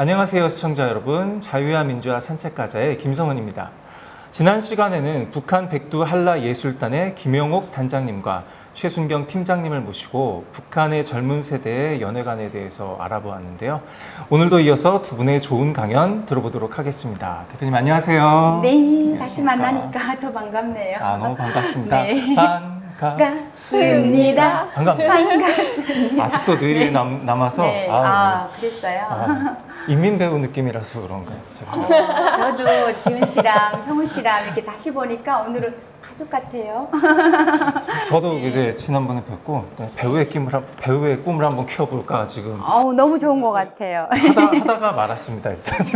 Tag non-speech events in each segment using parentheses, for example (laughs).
안녕하세요 시청자 여러분. 자유와 민주화 산책가자의 김성은입니다 지난 시간에는 북한 백두 한라 예술단의 김영옥 단장님과 최순경 팀장님을 모시고 북한의 젊은 세대의 연애관에 대해서 알아보았는데요 오늘도 이어서 두 분의 좋은 강연 들어보도록 하겠습니다 대표님 안녕하세요 네, 다시 안녕하십니까? 만나니까 (laughs) 더 반갑네요. 아 너무 반갑습니다 네. 반갑습니다 반갑습니다. 반갑습니다. 아직도 뇌리 남, 남아서 네, 아, 아, 그랬어요. 아, 인민 배우 느낌이라서 그런가요? 제가? 어, 저도 지은 씨랑 성훈 씨랑 이렇게 다시 보니까 오늘은 가족 같아요. (laughs) 저도 이제 지난번에 뵙고 배우의 꿈을 한- 배우의 꿈을 한번 키워볼까 지금 어우, 너무 좋은 것 같아요. 하다, (laughs) 하다가 말았습니다 일단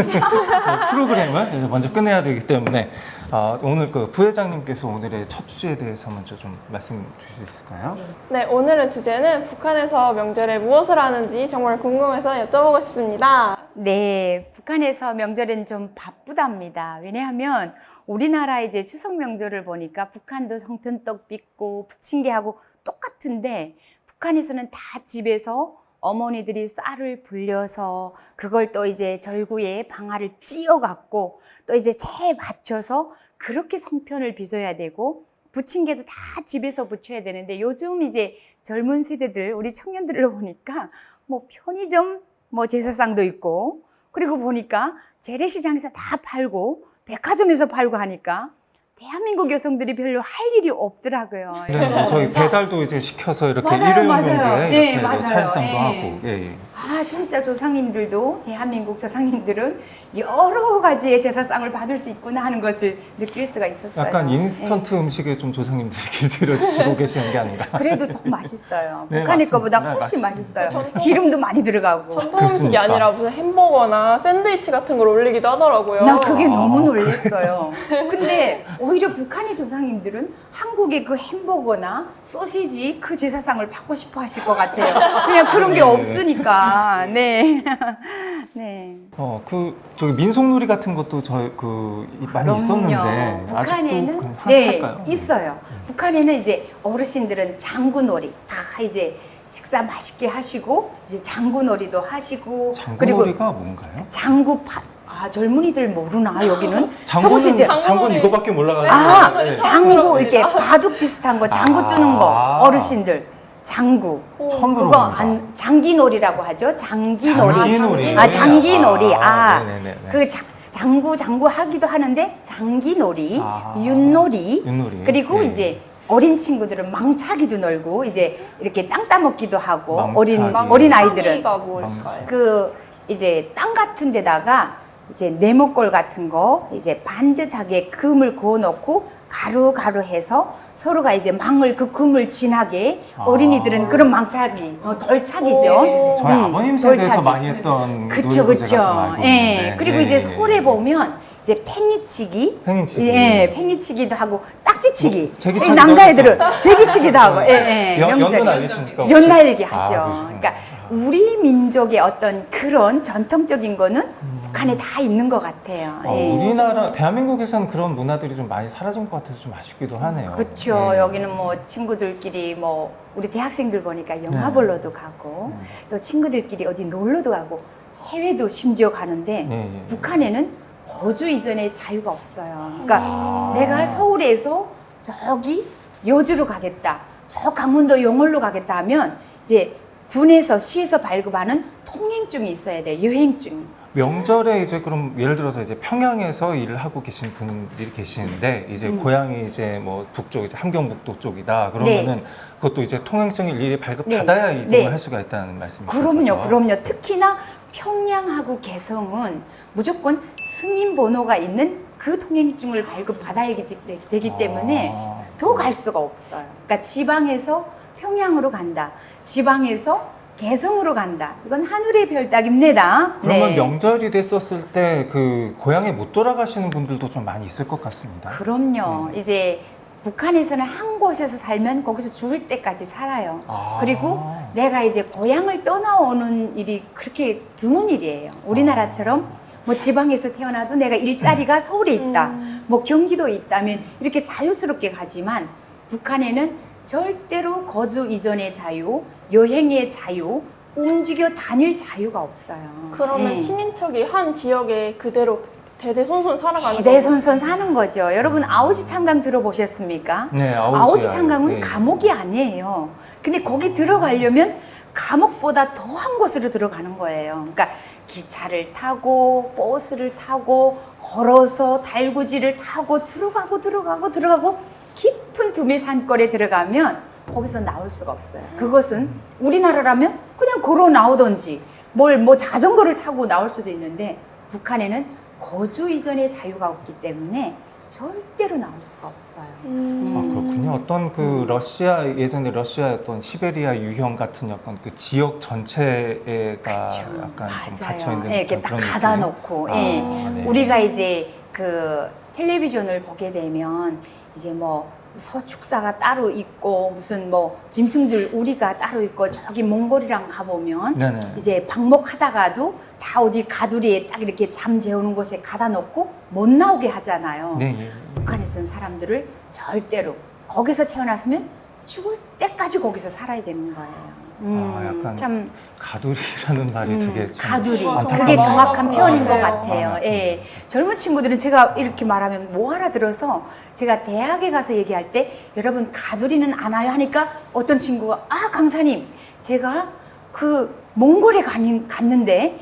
프로그램을 먼저 끝내야 되기 때문에 아, 오늘 그 부회장님께서 오늘의 첫 주제에 대해서 먼저 좀 말씀 주실 수 있을까요? 네, 오늘의 주제는 북한에서 명절에 무엇을 하는지 정말 궁금해서 여쭤보고 싶습니다. 네, 북한에서 명절엔 좀 바쁘답니다. 왜냐하면 우리나라 이제 추석 명절을 보니까 북한도 성편떡 빚고 부침개하고 똑같은데 북한에서는 다 집에서 어머니들이 쌀을 불려서 그걸 또 이제 절구에 방아를 찧어 갖고 또 이제 채에 맞춰서 그렇게 성편을 빚어야 되고 부침개도 다 집에서 부쳐야 되는데 요즘 이제 젊은 세대들 우리 청년들을 보니까 뭐 편의점 뭐 제사상도 있고 그리고 보니까 재래시장에서 다 팔고 백화점에서 팔고 하니까 대한민국 여성들이 별로 할 일이 없더라고요. 네, 저희 그래서 배달도 이제 시켜서 이렇게 맞아요, 일회용 맞아요. 용기에 네, 맞아요. 찰상도 네. 하고 예, 예. 아 진짜 조상님들도 대한민국 조상님들은 여러 가지의 제사상을 받을 수 있구나 하는 것을 느낄 수가 있었어요. 약간 네. 인스턴트 음식에 좀 조상님들이 (laughs) 길들여지고 계시는 게 아닌가 그래도 더 맛있어요. 네, 북한의. 거보다 네, 훨씬 맞습니다. 맛있어요. 기름도 많이 들어가고. 전통 음식이 그렇습니까? 아니라 무슨 햄버거나 샌드위치 같은 걸 올리기도 하더라고요. 난 그게 아, 너무 그래요? 놀랐어요. (laughs) 근데 오히려 북한의 조상님들은 한국의 그 햄버거나 소시지 그 제사상을 받고 싶어 하실 것 같아요. 그냥 그런 게 네. 없으니까. 네. (laughs) 네. 어, 그 저기 민속놀이 같은 것도 저 그 많이 그럼요. 있었는데 북한에는 아직도 그 네 할까요? 있어요. 북한에는 이제 어르신들은 장구놀이 다 이제 식사 맛있게 하시고 이제 장구놀이도 하시고 그리고 장구놀이가 뭔가요? 장구 파, 아 젊은이들 모르나 여기는 (laughs) 장구는 성우 씨 이제 장구놀이. 장군 이거밖에 몰라가지고 아 네. 장구 이렇게. 바둑 비슷한 거 장구 아. 뜨는 거 어르신들 장구 처음 그거 들어봅니다. 안 장기놀이라고 하죠 장기놀이 장기놀이. 아 장기놀이 아, 아 네네네네. 그 장구 장구 하기도 하는데 장기놀이 아. 윷놀이 윷놀이. 그리고 네. 이제 어린 친구들은 망차기도 놀고 이제 이렇게 땅 따먹기도 하고 망차기. 어린 망- 어린 아이들은 가 뭘까요? 그 이제 땅 같은 데다가 이제 네모꼴 같은 거 이제 반듯하게 금을 그어 놓고 가루 가루 해서 서로가 이제 망을 그 금을 진하게 아. 어린이들은 그런 망차기 어, 돌차기죠. 오. 저희 음, 아버님 세대에서 돌차기. 많이 했던 그쵸 놀이도 제가 좀 그쵸. 알고 예. 있는데. 그리고 네, 이제 네. 보면 이제 팽이치기, 팽이치기. 예, 팽이치기도 하고 딱지치기. 뭐, 이 남자애들은. 제기치기도 하고, 예, 예. 연- 명절. 연도 날리십니까? 연 날리기 아, 하죠. 그러시구나. 그러니까 우리 민족의 어떤 그런 전통적인 거는 북한에 다 있는 것 같아요. 어, 예. 우리나라 대한민국에서는 그런 문화들이 좀 많이 사라진 것 같아서 좀 아쉽기도 하네요. 그렇죠. 네. 여기는 뭐 친구들끼리 뭐 우리 대학생들 보니까 영화 네. 보러도 가고 네. 또 친구들끼리 어디 놀러도 가고 해외도 심지어 가는데 네, 네. 북한에는 거주 이전에 자유가 없어요. 그러니까 아. 내가 서울에서 저기 여주로 가겠다. 저 강원도 영월로 가겠다 하면 이제 군에서 시에서 발급하는 통행증이 있어야 돼. 여행증. 명절에 이제 그럼 예를 들어서 이제 평양에서 일을 하고 계신 분들이 계시는데 이제 음. 고향이 이제 뭐 북쪽 이제 함경북도 쪽이다 그러면은 그것도 이제 통행증을 일일이 발급 네. 받아야 이동을 네. 할 수가 있다는 말씀이시죠? 그럼요, 그럼요. 특히나 평양하고 개성은 무조건 승인 번호가 있는 그 통행증을 발급 받아야 되- 되기 때문에 아. 더갈 수가 없어요. 그러니까 지방에서 평양으로 간다. 지방에서 개성으로 간다. 이건 하늘의 별 따기입니다. 그러면 네. 명절이 됐었을 때 그 고향에 못 돌아가시는 분들도 좀 많이 있을 것 같습니다. 그럼요. 네. 이제 북한에서는 한 곳에서 살면 거기서 죽을 때까지 살아요. 아. 그리고 내가 이제 고향을 떠나오는 일이 그렇게 드문 일이에요. 우리나라처럼 뭐 지방에서 태어나도 내가 일자리가 서울에 있다, 음. 뭐 경기도에 있다면 이렇게 자유스럽게 가지만 북한에는 절대로 거주 이전의 자유, 여행의 자유, 움직여 다닐 자유가 없어요. 그러면 예. 친인척이 한 지역에 그대로 대대손손 살아가는 거예요? 대대손손 사는 거죠. 여러분 아오지 탄강 들어보셨습니까? 네, 아오지, 아오지 탄강은 네. 감옥이 아니에요. 근데 거기 들어가려면 감옥보다 더 한 곳으로 들어가는 거예요. 그러니까 기차를 타고 버스를 타고 걸어서 달구지를 타고 들어가고 들어가고 들어가고 깊은 두메 산골에 들어가면 거기서 나올 수가 없어요. 그것은 우리나라라면 그냥 걸어 나오던지 뭘 뭐 자전거를 타고 나올 수도 있는데 북한에는 거주 이전의 자유가 없기 때문에 절대로 나올 수가 없어요. 음. 아, 그렇군요. 어떤 그 러시아 예전에 러시아의 어떤 시베리아 유형 같은 약간 그 지역 전체가 그쵸. 약간 좀 갇혀 맞아요. 있는 예, 이렇게 딱 가다 놓고 아, 예. 네. 우리가 이제 그 텔레비전을 보게 되면 이제 뭐 서축사가 따로 있고 무슨 뭐 짐승들 우리가 따로 있고 저기 몽골이랑 가보면 네네. 이제 방목하다가도 다 어디 가두리에 딱 이렇게 잠 재우는 곳에 가다 놓고 못 나오게 하잖아요. 네, 예. 북한에 선 사람들을 절대로 거기서 태어났으면 죽을 때까지 거기서 살아야 되는 거예요. 음, 아, 약간 참 가두리라는 말이 음, 되게 좀 가두리. 그게 정확한 표현인 것 맞아요. 같아요. 아, 예. 젊은 친구들은 제가 이렇게 말하면 뭐 알아들어서 제가 대학에 가서 얘기할 때 여러분 가두리는 안 와요 하니까 어떤 친구가 아 강사님 제가 그 몽골에 가니, 갔는데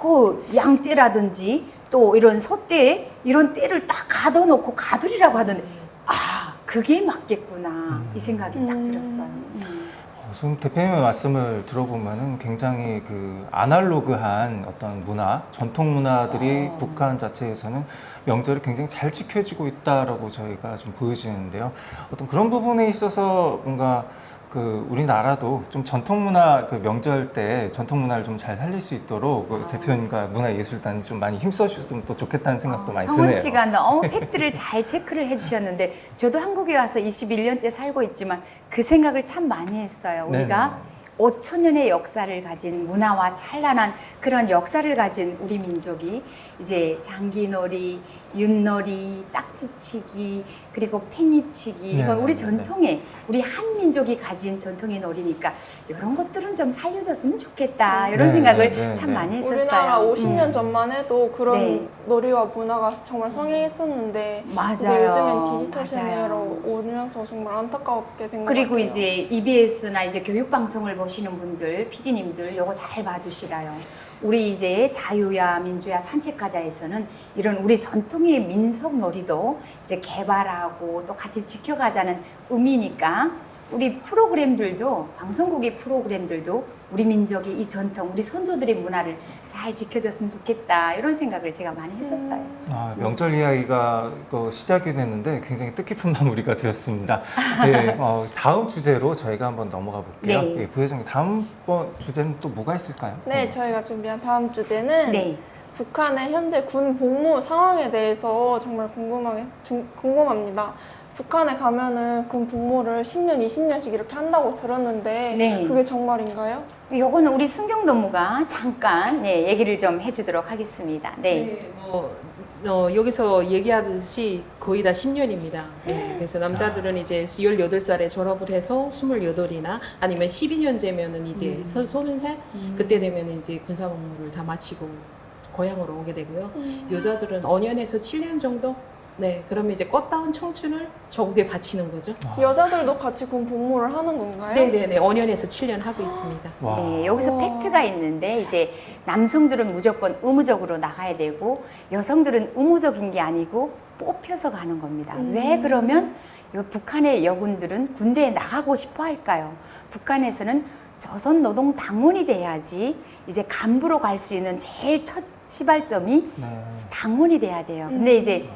그 양떼라든지 또 이런 소떼 이런 떼를 딱 가둬놓고 가두리라고 하던데 아 그게 맞겠구나 이 생각이 딱 음. 들었어요. 음. 어, 지금 대표님의 말씀을 들어보면은 굉장히 그 아날로그한 어떤 문화, 전통 문화들이 어. 북한 자체에서는 명절이 굉장히 잘 지켜지고 있다라고 저희가 좀 보여지는데요. 어떤 그런 부분에 있어서 뭔가 그 우리나라도 좀 전통 문화 그 명절 때 전통 문화를 좀 잘 살릴 수 있도록 그 아. 대표님과 문화예술단이 좀 많이 힘써 주셨으면 또 좋겠다는 생각도 많이 성훈 드네요. 씨가 너무 팩트를 잘 체크를 해주셨는데 저도 한국에 와서 21년째 살고 있지만 그 생각을 참 많이 했어요. 우리가 5천 년의 역사를 가진 문화와 찬란한 그런 역사를 가진 우리 민족이 이제 장기놀이, 윷놀이, 딱지치기 그리고 팽이치기 이건 네, 우리 네, 전통의 우리 한 민족이 가진 전통의 놀이니까 이런 것들은 좀 살려줬으면 좋겠다 이런 네, 생각을 네, 네, 참 네. 많이 했었어요. 우리나라 50년 음. 전만 해도 그런 네. 놀이와 문화가 정말 성행했었는데 맞아요. 요즘엔 디지털. 시대로 오면서 정말 안타깝게 된 것 같아요. 그리고 이제 EBS나 이제 교육 방송을 보시는 분들, PD님들 요거 잘 봐주시라요. 우리 이제 자유야 민주야 산책가자에서는 이런 우리 전통의 민속 놀이도 이제 개발하고 또 같이 지켜가자는 의미니까 우리 프로그램들도 방송국의 프로그램들도 우리 민족의 이 전통, 우리 선조들의 문화를 잘 지켜줬으면 좋겠다 이런 생각을 제가 많이 했었어요. 아, 명절 이야기가 그 시작이 됐는데 굉장히 뜻깊은 (laughs) 마무리가 되었습니다. 네, 어, 다음 주제로 저희가 한번 넘어가 볼게요. 네. 예, 부회장님 다음 번 주제는 또 뭐가 있을까요? 네, 저희가 준비한 다음 주제는 네. 북한의 현재 군 복무 상황에 대해서 정말 궁금하게, 중- 궁금합니다. 북한에 가면은 군 복무를 10년, 20년씩 이렇게 한다고 들었는데 네. 그게 정말인가요? 요거는 우리 순경동무가 잠깐 네, 얘기를 좀 해주도록 하겠습니다. 네. 네, 뭐, 어, 여기서 얘기하듯이 거의 다 10년입니다. 네, 그래서 남자들은 이제 18살에 졸업을 해서 28이나 아니면 12년째면은 이제 서 30살? 그때 되면 이제 군사 복무를 다 마치고 고향으로 오게 되고요. 여자들은 5년에서 7년 정도? 네, 그러면 이제 껐다운 청춘을 저국에 바치는 거죠. 아, 여자들도 같이 군 복무를 하는 건가요? 네네네, 5년에서 7년 하고 있습니다. 와. 네, 여기서 우와. 팩트가 있는데 이제 남성들은 무조건 의무적으로 나가야 되고 여성들은 의무적인 게 아니고 뽑혀서 가는 겁니다. 음. 왜 그러면 요 북한의 여군들은 군대에 나가고 싶어 할까요? 북한에서는 조선 노동 당원이 돼야지 이제 간부로 갈 수 있는 제일 첫 시발점이 네. 당원이 돼야 돼요. 근데 음. 이제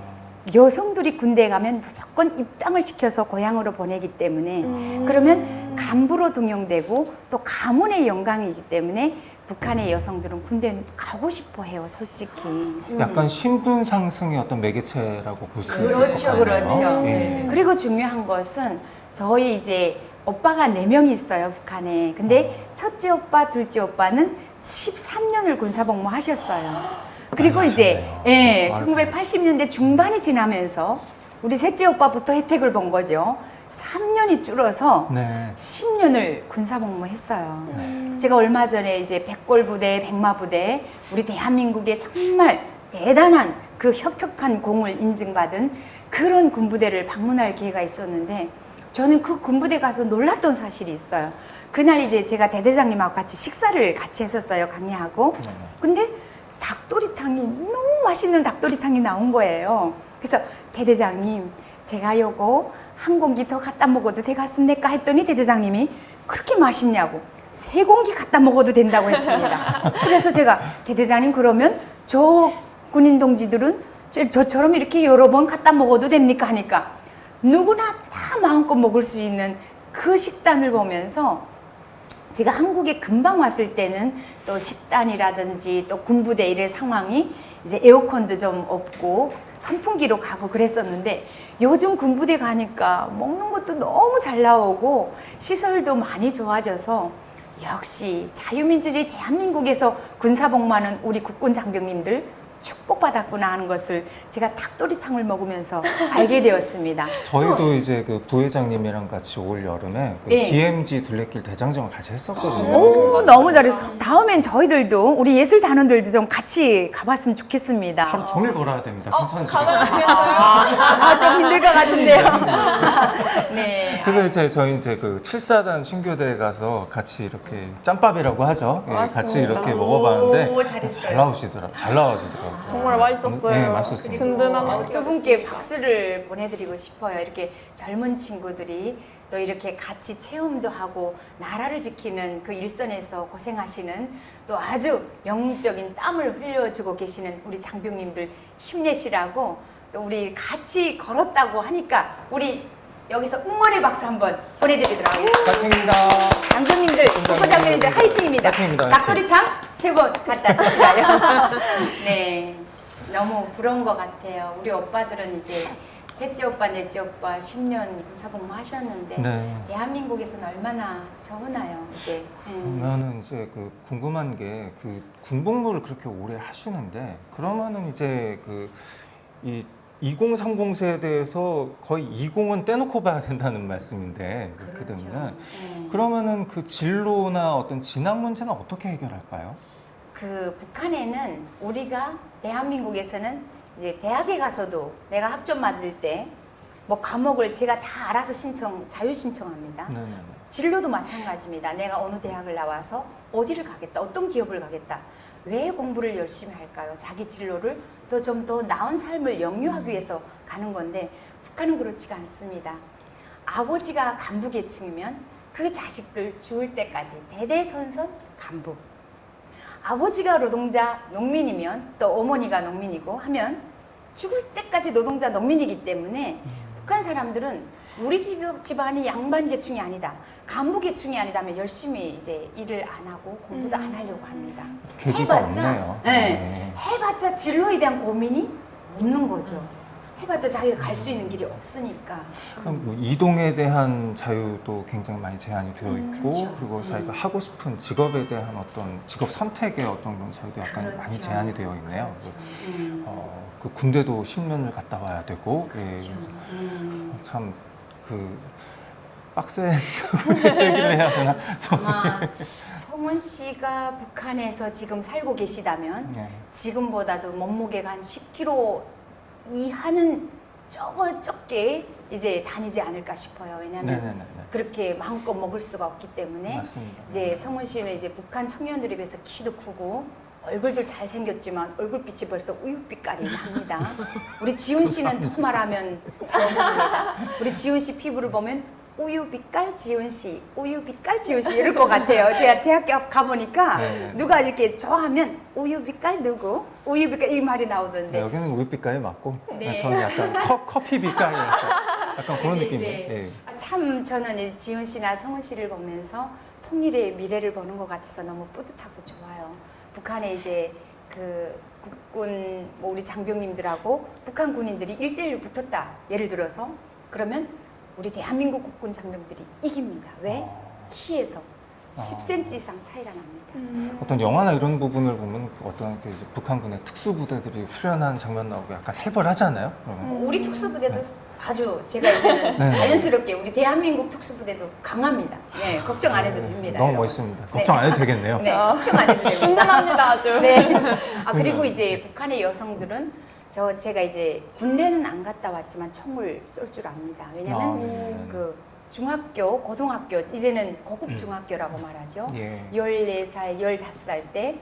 여성들이 군대에 가면 무조건 입당을 시켜서 고향으로 보내기 때문에 음. 그러면 간부로 등용되고 또 가문의 영광이기 때문에 북한의 여성들은 군대 가고 싶어 해요, 솔직히. 음. 약간 신분 상승의 어떤 매개체라고 볼 수 있을 그렇죠, 것 같아요. 그렇죠. 예. 그리고 중요한 것은 저희 이제 오빠가 네명이 있어요, 북한에. 근데 첫째 오빠, 둘째 오빠는 13년을 군사복무 하셨어요. 그리고 이제. 예, 아이고. 1980년대 중반이 지나면서 우리 셋째 오빠부터 혜택을 본 거죠. 3년이 줄어서 네. 10년을 군사복무했어요. 음. 제가 얼마 전에 이제 백골 부대, 백마 부대, 우리 대한민국의 정말 대단한 그 혁혁한 공을 인증받은 그런 군부대를 방문할 기회가 있었는데 저는 그 군부대 가서 놀랐던 사실이 있어요. 그날 이제 제가 대대장님하고 같이 식사를 같이 했었어요, 강의하고. 네. 근데 닭도리탕이 너무 맛있는 닭도리탕이 나온 거예요. 그래서 대대장님, 제가 요거 한 공기 더 갖다 먹어도 되겠습니까? 했더니 대대장님이 그렇게 맛있냐고 세 공기 갖다 먹어도 된다고 했습니다. (laughs) 그래서 제가 대대장님 그러면 저 군인 동지들은 저- 저처럼 이렇게 여러 번 갖다 먹어도 됩니까? 하니까 누구나 다 마음껏 먹을 수 있는 그 식단을 보면서 제가 한국에 금방 왔을 때는 또 식단이라든지 또 군부대 일의 상황이 이제 에어컨도 좀 없고 선풍기로 가고 그랬었는데 요즘 군부대 가니까 먹는 것도 너무 잘 나오고 시설도 많이 좋아져서 역시 자유민주주의 대한민국에서 군사복무하는 우리 국군 장병님들 축복받았구나 하는 것을 제가 닭도리탕을 먹으면서 알게 (laughs) 되었습니다. 저희도 이제 그 부회장님이랑 같이 올 여름에 그 네. DMZ 둘레길 대장정을 같이 했었거든요. 오, 너무 잘했어. 다음엔 저희들도 우리 예술 단원들도 좀 같이 가봤으면 좋겠습니다. 하루 종일 걸어야 됩니다. 어, 괜찮으시죠? 가봐야겠어요. 아, 좀 힘들 것 같은데요. (laughs) 네. 그래서 이제 저희 이제 그 7사단 신교대에 가서 같이 이렇게 짬밥이라고 하죠. 예, 같이. 이렇게 먹어봤는데 오, 잘했어요. 잘 나오시더라. 잘 나와주더라고요. 정말 맛있었어요. 네, 맛있었습니다. 든든한 어, 두 분께 박수를 보내드리고 싶어요. 이렇게 젊은 친구들이 또 이렇게 같이 체험도 하고 나라를 지키는 그 일선에서 고생하시는 또 아주 영적인 땀을 흘려주고 계시는 우리 장병님들 힘내시라고 또 우리 같이 걸었다고 하니까 우리 여기서 응원의 박수 한번 보내드리도록 하겠습니다. 파이팅입니다. 장병님들, 국가장병님들 화이팅입니다. 화이팅. 닭도리탕 세 번 갖다 드시라요. (laughs) 네, 너무 부러운 것 같아요. 우리 오빠들은 이제 셋째 오빠, 넷째 오빠 10년 군사복무 하셨는데 네. 대한민국에서는 얼마나 적으나요, 이제. 음. 그러면은 이제 그 궁금한 게 그 군복무를 그렇게 오래 하시는데 그러면은 이제 그 이 2030 세대에서 거의 20은 떼놓고 봐야 된다는 말씀인데 그렇게 그렇죠. 되면 네. 그러면은 그 진로나 어떤 진학 문제는 어떻게 해결할까요? 그 북한에는 우리가 대한민국에서는 이제 대학에 가서도 내가 학점 맞을 때 뭐 과목을 제가 다 알아서 신청 자유 신청합니다. 네네네. 진로도 마찬가지입니다. 내가 어느 대학을 나와서 어디를 가겠다, 어떤 기업을 가겠다. 왜 공부를 열심히 할까요? 자기 진로를 더좀더 나은 삶을 영유하기 위해서 가는 건데 북한은 그렇지가 않습니다. 아버지가 간부 계층이면 그 자식들 죽을 때까지 대대선선 간부. 아버지가 노동자 농민이면 또 어머니가 농민이고 하면 죽을 때까지 노동자 농민이기 때문에 북한 사람들은 우리 집, 집안이 양반 계층이 아니다. 간부 계층이 아니다면 열심히 이제 일을 안 하고 공부도 안 하려고 합니다. 계기가 해봤자, 없네요. 네. 네. 해봤자 진로에 대한 고민이 없는 거죠. 해봤자 자기가 갈 수 있는 길이 없으니까. 그럼 뭐 이동에 대한 자유도 굉장히 많이 제한이 되어 음, 있고 그렇죠. 그리고 자기가 음. 하고 싶은 직업에 대한 어떤 직업 선택의 어떤 그런 자유도 약간 그렇죠. 많이 제한이 되어 있네요. 그렇죠. 그, 음. 어, 그 군대도 10년을 갔다 와야 되고 예, 그렇죠. 음. 참 그 빡센 얘기를 해야 되나? 좀, 아마 성훈 씨가 북한에서 지금 살고 계시다면 네. 지금보다도 몸무게가 한 10kg 이하는 적어 적게 이제 다니지 않을까 싶어요. 왜냐하면 네네네. 그렇게 마음껏 먹을 수가 없기 때문에 맞습니다. 이제 성훈 씨는 이제 북한 청년들에 비해서 키도 크고 얼굴도 잘 생겼지만 얼굴빛이 벌써 우유빛깔이 납니다. 우리 지훈 씨는 더 말하면 장사입니다. 우리 지훈 씨 피부를 보면 우유 빛깔 지훈 씨, 우유 빛깔 지훈 씨 이럴 것 같아요. 제가 (laughs) 대학교 가보니까 네. 누가 이렇게 좋아하면 우유 빛깔 누구, 우유 빛깔 이 말이 네, 나오던데 여기는 우유 빛깔이 맞고 네. 저는 약간 커, 커피 빛깔이 (laughs) 약간, 약간 그런 느낌이에요. 예. 아, 참 저는 이 지훈 씨나 성훈 씨를 보면서 통일의 미래를 보는 것 같아서 너무 뿌듯하고 좋아요. 북한에 이제 그 국군 뭐 우리 장병님들하고 북한 군인들이 일대일로 붙었다. 예를 들어서 그러면 우리 대한민국 국군 장병들이 이깁니다. 왜? 어. 키에서 10cm 이상 차이가 납니다. 음. 어떤 영화나 이런 부분을 보면 그 어떤 그 이제 북한군의 특수부대들이 훈련하는 장면 나오고 약간 살벌하잖아요. 그러면. 음. 우리 특수부대도 아주 제가 이제는 (laughs) 네. 자연스럽게 우리 대한민국 특수부대도 강합니다. 네, 걱정 안 해도 됩니다. 너무 여러분. 멋있습니다. 걱정 안 해도 되겠네요. (laughs) 네, 걱정 안 해도 (laughs) 됩니다. 든든합니다 아주. 네. 아 그리고 이제 북한의 여성들은 저 제가 이제 군대는 안 갔다 왔지만 총을 쏠 줄 압니다. 왜냐면 아, 네. 그 중학교, 고등학교 이제는 음. 고급 중학교라고 말하죠. 예. 14살, 15살 때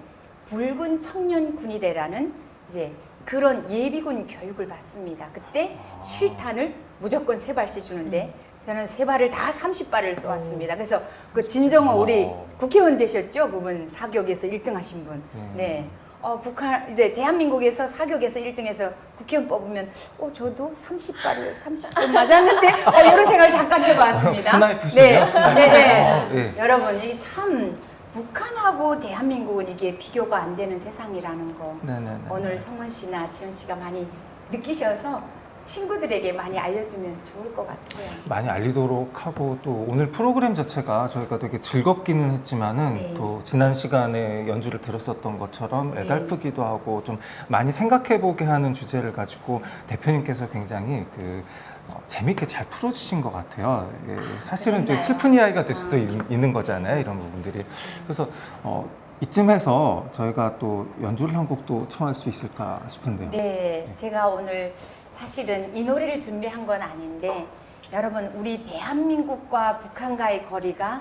붉은 청년 군의대라는 이제 그런 예비군 교육을 받습니다. 그때 아. 실탄을 무조건 세 발씩 주는데 음. 저는 세 발을 다 30발을 쏘았습니다. 그래서 그 진정호 우리 어. 국회의원 되셨죠? 그분 사격에서 1등 하신 분. 네. 네. 어, 북한 이제 대한민국에서 사격에서 1등해서 국회의원 뽑으면 어 저도 30발을 30점 맞았는데 어 이런 생각을 잠깐 해봤습니다. 스나이프시네요, 네. 스나이프. 네, 네. 어, 예. 여러분 이게 참 북한하고 대한민국은 이게 비교가 안 되는 세상이라는 거 네네네. 오늘 성원 씨나 지현 씨가 많이 느끼셔서 친구들에게 많이 알려주면 좋을 것 같아요. 많이 알리도록 하고 또 오늘 프로그램 자체가 저희가 되게 즐겁기는 했지만은 네. 또 지난 시간에 연주를 들었었던 것처럼 네. 애달프기도 하고 좀 많이 생각해 보게 하는 주제를 가지고 대표님께서 굉장히 그 어, 재밌게 잘 풀어주신 것 같아요. 예, 사실은 이제 그랬나요? 슬픈 이야기가 될 수도 아. 있, 있는 거잖아요. 이런 부분들이. 그래서 어, 이쯤에서 저희가 또 연주를 한 곡도 청할 수 있을까 싶은데요. 네, 제가 오늘 사실은 이 노래를 준비한 건 아닌데 여러분 우리 대한민국과 북한과의 거리가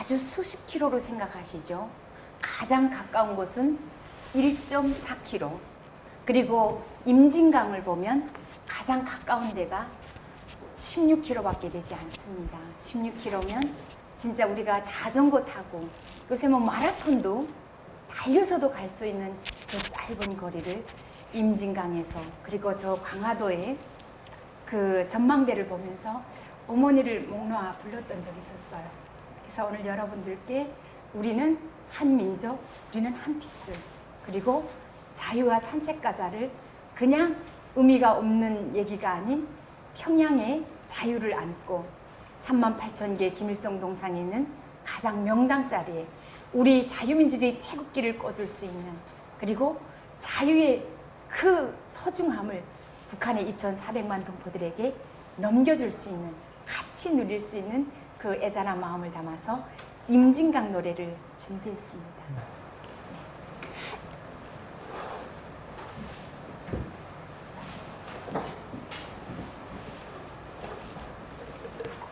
아주 수십 킬로로 생각하시죠. 가장 가까운 곳은 1.4킬로. 그리고 임진강을 보면 가장 가까운 데가 16km밖에 되지 않습니다. 16km면 진짜 우리가 자전거 타고 요새 뭐 마라톤도 달려서도 갈 수 있는 그 짧은 거리를 임진강에서 그리고 저 강화도에 그 전망대를 보면서 어머니를 목 놓아 불렀던 적이 있었어요. 그래서 오늘 여러분들께 우리는 한 민족, 우리는 한 핏줄, 그리고 자유와 산책가자를 그냥 의미가 없는 얘기가 아닌 평양의 자유를 안고 3만 8천 개 김일성 동상에 있는 가장 명당 자리에 우리 자유민주주의 태극기를 꽂을 수 있는 그리고 자유의 그 소중함을 북한의 2,400만 동포들에게 넘겨줄 수 있는 같이 누릴 수 있는 그 애잔한 마음을 담아서 임진강 노래를 준비했습니다.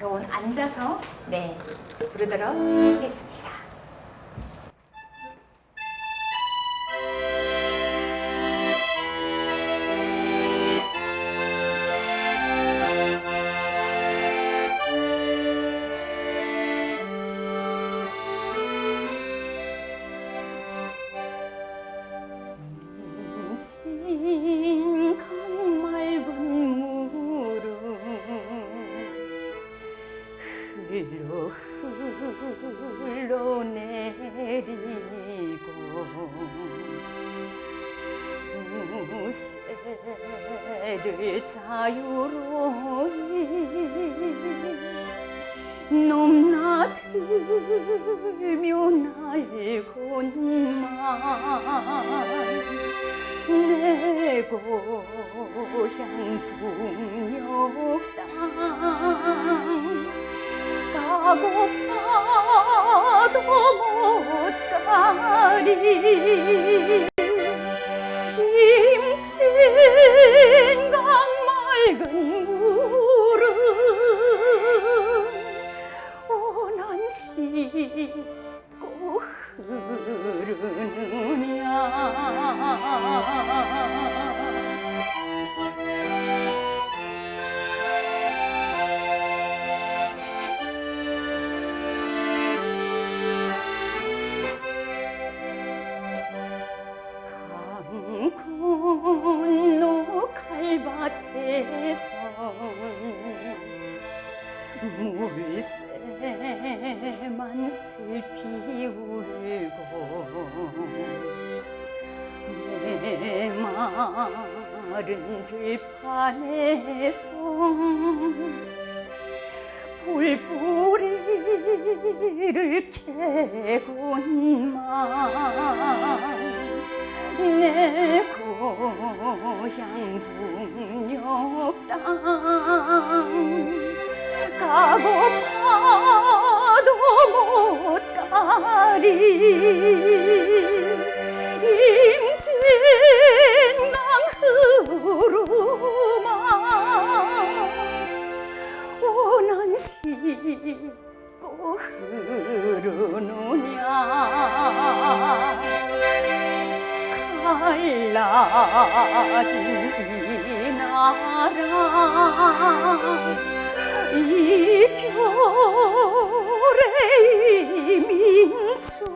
요건 앉아서 네 부르도록 하겠습니다. 새들 자유로이 넘나 들며 날곤만 내 고향 북녘 땅 가고파도 못 가리. 임진 people 들 갈라진 이 나라 이 교래의 민족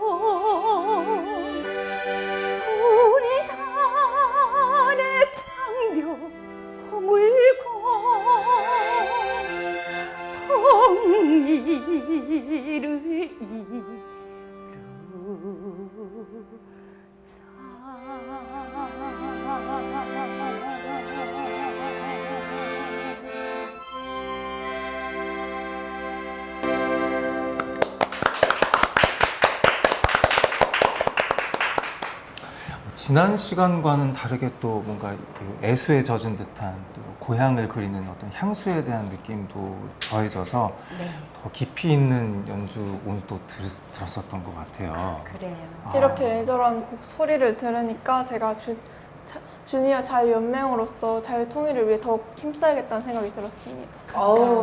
운단의 장묘 허물고 통일을 이루 지난 시간과는 다르게 또 뭔가 이 애수에 젖은 듯한 또 고향을 그리는 어떤 향수에 대한 느낌도 더해져서 네 더 깊이 있는 연주 오늘 또 들, 들었었던 것 같아요. 그래요 아. 이렇게 애절한 곡 소리를 들으니까 제가 주, 자- 주니어 자유연맹으로서 자유통일을 위해 더욱 힘써야겠다는 생각이 들었습니다. 어우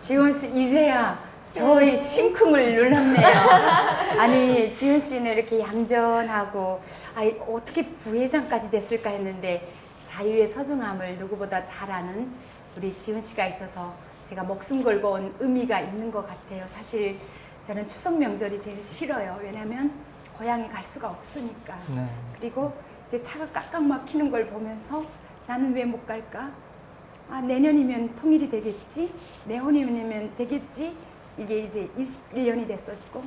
지원 씨 이제야 저희 심쿵을 눌렀네요. 아니 지은 씨는 이렇게 얌전하고 아 어떻게 부회장까지 됐을까 했는데 자유의 소중함을 누구보다 잘 아는 우리 지은 씨가 있어서 제가 목숨 걸고 온 의미가 있는 것 같아요. 사실 저는 추석 명절이 제일 싫어요. 왜냐하면 고향에 갈 수가 없으니까. 네. 그리고 이제 차가 깍깍 막히는 걸 보면서 나는 왜 못 갈까? 아, 내년이면 통일이 되겠지? 내후년이면 되겠지? 이게 이제 21년이 됐었고,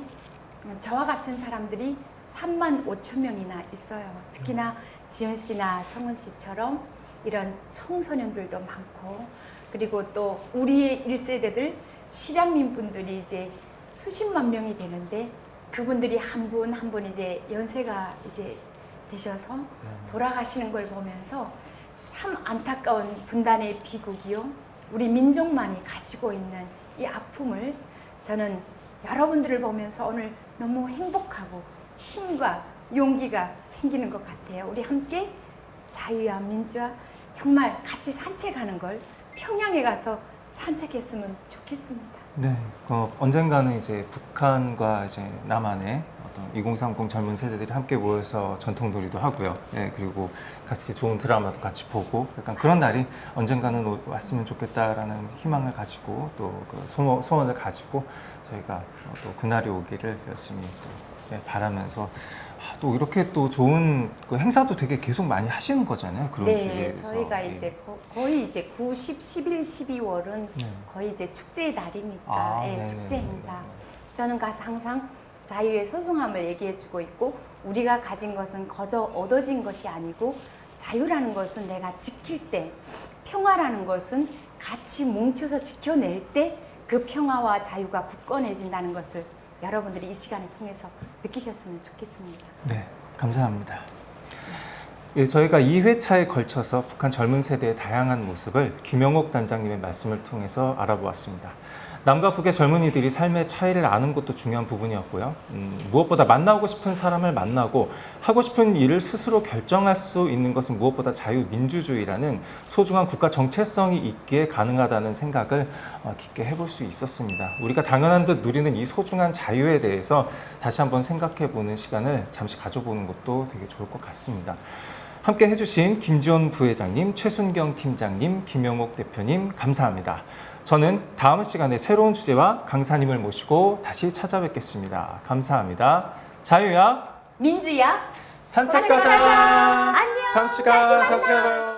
저와 같은 사람들이 3만 5천 명이나 있어요. 특히나 지은 씨나 성은 씨처럼 이런 청소년들도 많고, 그리고 또 우리의 1세대들 실향민 분들이 이제 수십만 명이 되는데, 그분들이 한 분 한 분 이제 연세가 이제 되셔서 돌아가시는 걸 보면서 참 안타까운 분단의 비극이요. 우리 민족만이 가지고 있는 이 아픔을 저는 여러분들을 보면서 오늘 너무 행복하고 힘과 용기가 생기는 것 같아요. 우리 함께 자유와 민주화 정말 같이 산책하는 걸 평양에 가서 산책했으면 좋겠습니다. 네, 어, 언젠가는 이제 북한과 이제 남한의 어떤 2030 젊은 세대들이 함께 모여서 전통놀이도 하고요. 네, 그리고 같이 좋은 드라마도 같이 보고 약간 그런 날이 언젠가는 오- 왔으면 좋겠다라는 희망을 가지고 또그 소원, 소원을 가지고 저희가 어, 또 그날이 오기를 열심히 또 네, 바라면서 아, 또 이렇게 또 좋은 그 행사도 되게 계속 많이 하시는 거잖아요. 그런 네, 주제에서. 저희가 예. 이제 거, 거의 이제 9, 10, 11, 12월은 네. 거의 이제 축제의 날이니까 아, 예, 네네네. 축제 행사. 저는 가서 항상 자유의 소중함을 얘기해주고 있고 우리가 가진 것은 거저 얻어진 것이 아니고 자유라는 것은 내가 지킬 때 평화라는 것은 같이 뭉쳐서 지켜낼 때 그 평화와 자유가 굳건해진다는 것을 여러분들이 이 시간을 통해서 느끼셨으면 좋겠습니다. 네, 감사합니다. 예, 저희가 2회차에 걸쳐서 북한 젊은 세대의 다양한 모습을 김영옥 단장님의 말씀을 통해서 알아보았습니다. 남과 북의 젊은이들이 삶의 차이를 아는 것도 중요한 부분이었고요. 음, 무엇보다 만나고 싶은 사람을 만나고 하고 싶은 일을 스스로 결정할 수 있는 것은 무엇보다 자유민주주의라는 소중한 국가 정체성이 있기에 가능하다는 생각을 어, 깊게 해볼 수 있었습니다. 우리가 당연한 듯 누리는 이 소중한 자유에 대해서 다시 한번 생각해 보는 시간을 잠시 가져보는 것도 되게 좋을 것 같습니다. 함께 해주신 김지원 부회장님, 최순경 팀장님, 김영옥 대표님, 감사합니다. 저는 다음 시간에 새로운 주제와 강사님을 모시고 다시 찾아뵙겠습니다. 감사합니다. 자유야, 민주야, 산책 가자. 안녕. 다음 시간, 다음 시간 봐요.